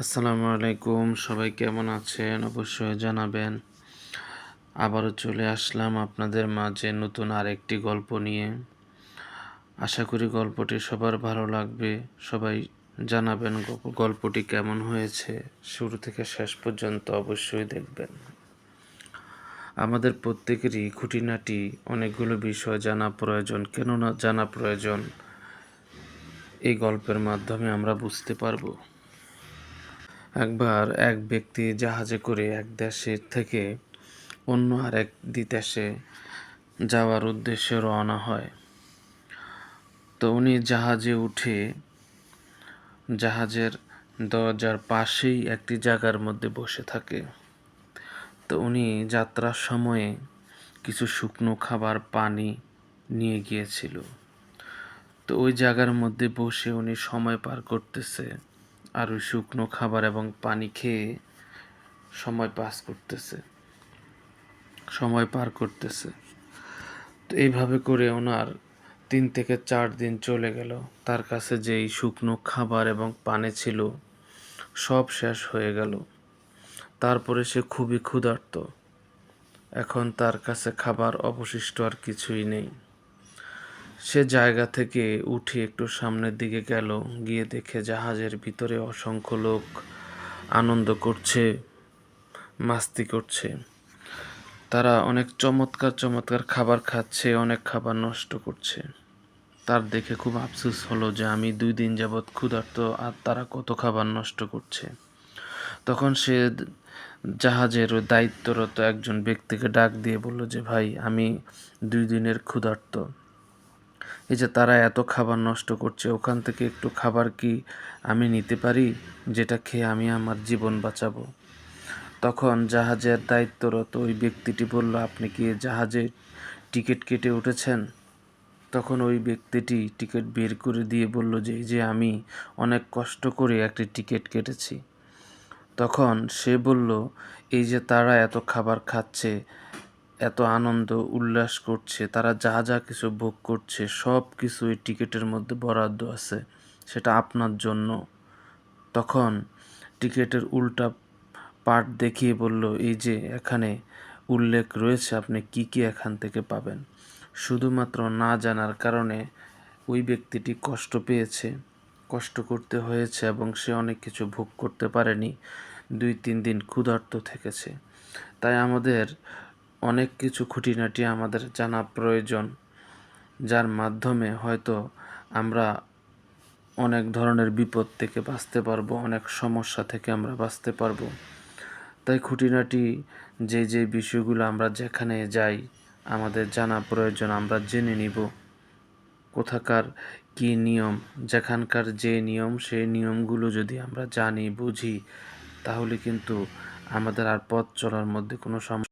আসসালামু আলাইকুম। সবাই কেমন আছেন? অবশ্যই জানাবেন। আবারও চলে আসলাম আপনাদের মাঝে নতুন আরেকটি গল্প নিয়ে। আশা করি গল্পটি সবার ভালো লাগবে। সবাই জানাবেন গল্প- গল্পটি কেমন হয়েছে। শুরু থেকে শেষ পর্যন্ত অবশ্যই দেখবেন। আমাদের প্রত্যেকেরই খুঁটিনাটি অনেকগুলো বিষয় জানা প্রয়োজন। কেননা জানা প্রয়োজন, এই গল্পের মাধ্যমে আমরা বুঝতে পারব। একবার এক ব্যক্তি জাহাজে করে এক দেশের থেকে অন্য আরেক দেশে যাওয়ার উদ্দেশ্যে রওনা হয়। তো উনি জাহাজে উঠে জাহাজের দরজার পাশেই একটি জায়গার মধ্যে বসে থাকে। তো উনি যাত্রার সময়ে কিছু শুকনো খাবার, পানি নিয়ে গিয়েছিল। তো ওই জায়গার মধ্যে বসে উনি সময় পার করতেছে। আর ওই শুকনো খাবার এবং পানি খেয়ে সময় পাস করতেছে। সময় পার করতেছে। তো এইভাবে করে ওনার তিন থেকে চার দিন চলে গেল। তার কাছে যেই শুকনো খাবার এবং পানি ছিল, সব শেষ হয়ে গেল। তারপরে সে খুবই ক্ষুধার্ত। এখন তার কাছে খাবার অবশিষ্ট আর কিছুই নেই। সে জায়গা থেকে উঠে একটু সামনের দিকে গেল, গিয়ে দেখে জাহাজের ভিতরে অসংখ্য লোক আনন্দ করছে, মাস্তি করছে। তারা অনেক চমৎকার চমৎকার খাবার খাচ্ছে, অনেক খাবার নষ্ট করছে। তার দেখে খুব আফসোস হলো যে আমি দুই দিন যাবৎ ক্ষুধার্ত আর তারা কত খাবার নষ্ট করছে। তখন সে জাহাজের দায়িত্বরত একজন ব্যক্তিকে ডাক দিয়ে বলল যে, ভাই, আমি দুই দিনের ক্ষুধার্ত। এই যে তারা এত খাবার নষ্ট করছে, ওখান থেকে একটু খাবার কি আমি নিতে পারি যেটা খেয়ে আমি আমার জীবন বাঁচাবো? তখন জাহাজের দায়িত্বরত ওই ব্যক্তিটি বলল, আপনি কি জাহাজে টিকিট কেটে উঠেছেন? তখন ওই ব্যক্তিটি টিকিট বের করে দিয়ে বলল, যে, এই যে আমি অনেক কষ্ট করে একটি টিকিট কেটেছি। তখন সে বলল, এই যে তারা এত খাবার খাচ্ছে এত আনন্দ, উল্লাস করছে, তারা যা যা কিছু ভোগ করছে, সব কিছু এই টিকিটের মধ্যে বরাদ্দ আছে, সেটা আপনার জন্য। তখন টিকিটের উল্টা পার্ট দেখিয়ে বলল, এই যে, এখানে উল্লেখ রয়েছে, আপনি কি কি এখান থেকে পাবেন? শুধুমাত্র না জানার কারণে ওই ব্যক্তিটি কষ্ট পেয়েছে, কষ্ট করতে হয়েছে এবং সে অনেক কিছু ভোগ করতে পারেনি, দুই তিন দিন ক্ষুধার্ত থেকেছে। তাই আমাদের অনেক কিছু খুঁটিনাটি আমাদের জানা প্রয়োজন, যার মাধ্যমে হয়তো আমরা অনেক ধরনের বিপদ থেকে বাঁচতে পারব, অনেক সমস্যা থেকে আমরা বাঁচতে পারব। তাই খুঁটিনাটি যে যে বিষয়গুলো আমরা যেখানে যাই, আমাদের জানা প্রয়োজন, আমরা জেনে নিব। কোথাকার কী নিয়ম, যেখানকার যে নিয়ম, সেই নিয়মগুলো যদি আমরা জানি, বুঝি, তাহলে কিন্তু আমাদের আর পথ চলার মধ্যে কোনো সমস্যা